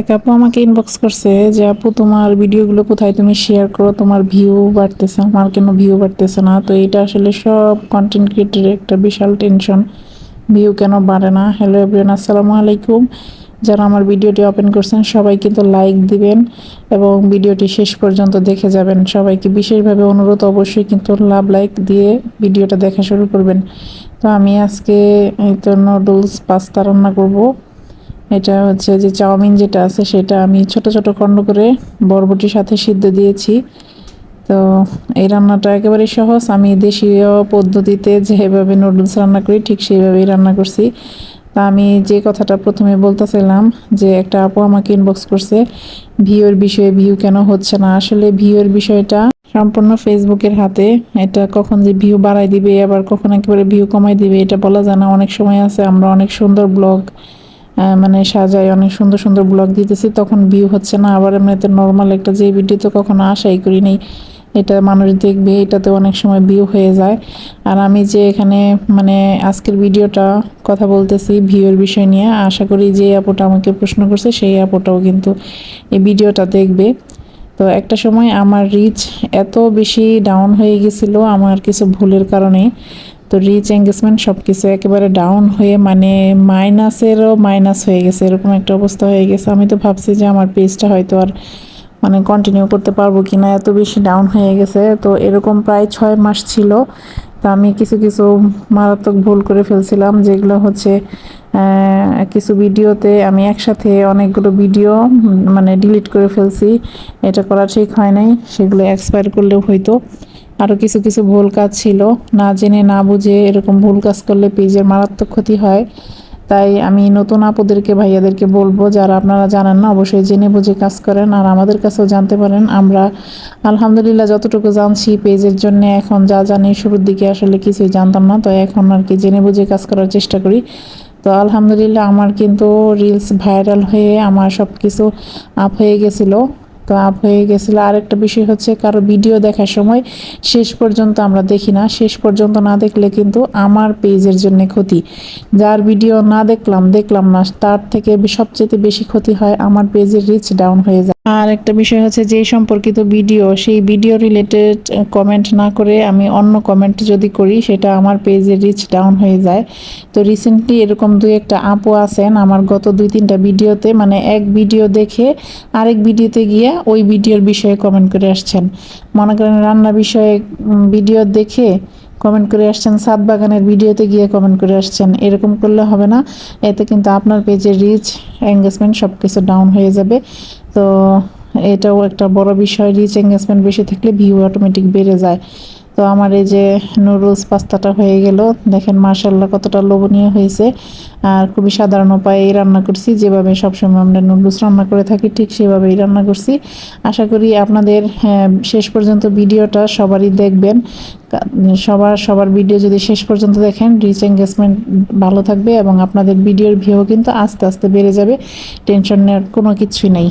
এক আপু আমাকে ইনবক্স করছে যে, আপু, তোমার ভিডিওগুলো কোথায়? তুমি শেয়ার করো, তোমার ভিউ বাড়তেছে, আমার কেন ভিউ বাড়তেছে না? তো এটা আসলে সব কন্টেন্ট ক্রিয়েটারের একটা বিশাল টেনশন ভিউ কেন বাড়ে না? হ্যালো এভরিওয়ান আসসালামু আলাইকুম। যারা আমার ভিডিওটি ওপেন করছেন, সবাই কিন্তু লাইক দিবেন এবং ভিডিওটি শেষ পর্যন্ত দেখে যাবেন। সবাইকে বিশেষভাবে অনুরোধ, অবশ্যই কিন্তু লাভ লাইক দিয়ে ভিডিওটা দেখা শুরু করবেন। তো আমি আজকে এই তো নুডলস পাস্তা রান্না করব। এটা হচ্ছে যে চাউমিন যেটা আছে, সেটা আমি ছোট ছোট খণ্ড করে বরবটির সাথে সিদ্ধ দিয়েছি। তো এই রান্নাটা একেবারে সহজ। আমি দেশীয় পদ্ধতিতে যেভাবে নুডলস রান্না করি, ঠিক সেইভাবেই রান্না করছি। তা আমি যে কথাটা প্রথমে বলতেছিলাম যে একটা আপু আমাকে ইনবক্স করছে ভিউর বিষয়ে ভিউ কেন হচ্ছে না? আসলে ভিউর বিষয়টা সম্পূর্ণ ফেসবুকের হাতে। এটা কখন যে ভিউ বাড়াই দিবে, আবার কখন একেবারে ভিউ কমাই দিবে, এটা বলা যায় না। অনেক সময় আছে, আমরা অনেক সুন্দর ব্লগ মানে সাজায়, অনেক সুন্দর সুন্দর ব্লগ দিতেছি, তখন ভিউ হচ্ছে না। আবার এমনিতে নর্মাল একটা যে ভিডিও তো কখনো আশাই করি নেই। এটা মানুষ দেখবে, এটাতে অনেক সময় ভিউ হয়ে যায়। আর আমি যে এখানে মানে আজকের ভিডিওটা কথা বলতেছি ভিউর বিষয় নিয়ে, আশা করি যে অ্যাপোটা আমাকে প্রশ্ন করছে, সেই আপুটাও কিন্তু এই ভিডিওটা দেখবে। তো একটা সময় আমার রিচ এত বেশি ডাউন হয়ে গেছিল, আমার কিছু ভুলের কারণে। তো রিচ এঙ্গেজমেন্ট সব কিছু একেবারে ডাউন হয়ে মানে মাইনাসেরও মাইনাস হয়ে গেছে, এরকম একটা অবস্থা হয়ে গেছে। আমি তো ভাবছি যে আমার পেজটা হয়তো আর মানে কন্টিনিউ করতে পারব কি না এত বেশি ডাউন হয়ে গেছে। তো এরকম প্রায় ছয় মাস ছিল। তা আমি কিছু কিছু মারাত্মক ভুল করে ফেলছিলাম, যেগুলো হচ্ছে কিছু ভিডিওতে আমি একসাথে অনেকগুলো ভিডিও মানে ডিলিট করে ফেলছি। এটা করা ঠিক হয় নাই, সেগুলো এক্সপায়ার করলেও হয়তো। আরও কিছু কিছু ভুল কাজ ছিল। না জেনে, না বুঝে এরকম ভুল কাজ করলে পেজের মারাত্মক ক্ষতি হয়। তাই আমি নতুন আপুদেরকে, ভাইয়াদেরকে বলব, যারা আপনারা জানেন না, অবশ্যই জেনে বুঝে কাজ করেন আর আমাদের কাছেও জানতে পারেন। আমরা আলহামদুলিল্লাহ যতটুকু জানছি পেজের জন্য, এখন যা জানি শুরুর দিকে আসলে কিছুই জানতাম না। তো এখন আর কি জেনে বুঝে কাজ করার চেষ্টা করি। তো আলহামদুলিল্লাহ আমার কিন্তু রিলস ভাইরাল হয়ে আমার সব কিছু আপ হয়ে গেছিল। তো আপ হয়ে গেছিল। আরেকটা বিষয় হচ্ছে, কারও ভিডিও দেখার সময় শেষ পর্যন্ত আমরা দেখি না। শেষ পর্যন্ত না দেখলে কিন্তু আমার পেজের জন্য ক্ষতি। যার ভিডিও না দেখলাম দেখলাম না, তার থেকে সবচেয়ে বেশি ক্ষতি হয় আমার পেজের রিচ ডাউন হয়ে যায়। আর একটা বিষয় হচ্ছে, যে সম্পর্কিত ভিডিও সেই ভিডিও রিলেটেড কমেন্ট না করে আমি অন্য কমেন্ট যদি করি, সেটা আমার পেজে রিচ ডাউন হয়ে যায়। তো রিসেন্টলি এরকম দুই একটা আপু আছেন। আমার গত দুই তিনটা ভিডিওতে মানে এক ভিডিও দেখে আরেক ভিডিওতে গিয়ে ওই ভিডিওর বিষয়ে কমেন্ট করে আসছেন। মনে করেন রান্না বিষয়ে ভিডিও দেখে কমেন্ট করে আসছেন সাত বাগানের ভিডিওতে গিয়ে কমেন্ট করে আসছেন। এরকম করলে হবে না। এতে কিন্তু আপনার পেজে রিচ এঙ্গেজমেন্ট সব কিছু ডাউন হয়ে যাবে। তো এটাও একটা বড় বিষয় রিচ এঙ্গেজমেন্ট বেশি থাকলে ভিউ অটোমেটিক বেড়ে যায়। তো আমার এই যে নুডলস পাস্তাটা হয়ে গেল। দেখেন মার্শাল্লাহ কতটা লোভনীয় হয়েছে। আর খুবই সাধারণ উপায়ে রান্না করছি। যেভাবে সবসময় আমরা নুডলস রান্না করে থাকি ঠিক সেভাবেই রান্না করছি। আশা করি আপনাদের হ্যাঁ, শেষ পর্যন্ত ভিডিওটা সবারই দেখবেন। সবার সবার ভিডিও যদি শেষ পর্যন্ত দেখেন রিচ এঙ্গেজমেন্ট ভালো থাকবে এবং আপনাদের ভিডিওর ভিউ কিন্তু আস্তে আস্তে বেড়ে যাবে। টেনশন নেওয়ার কোনো কিছুই নেই।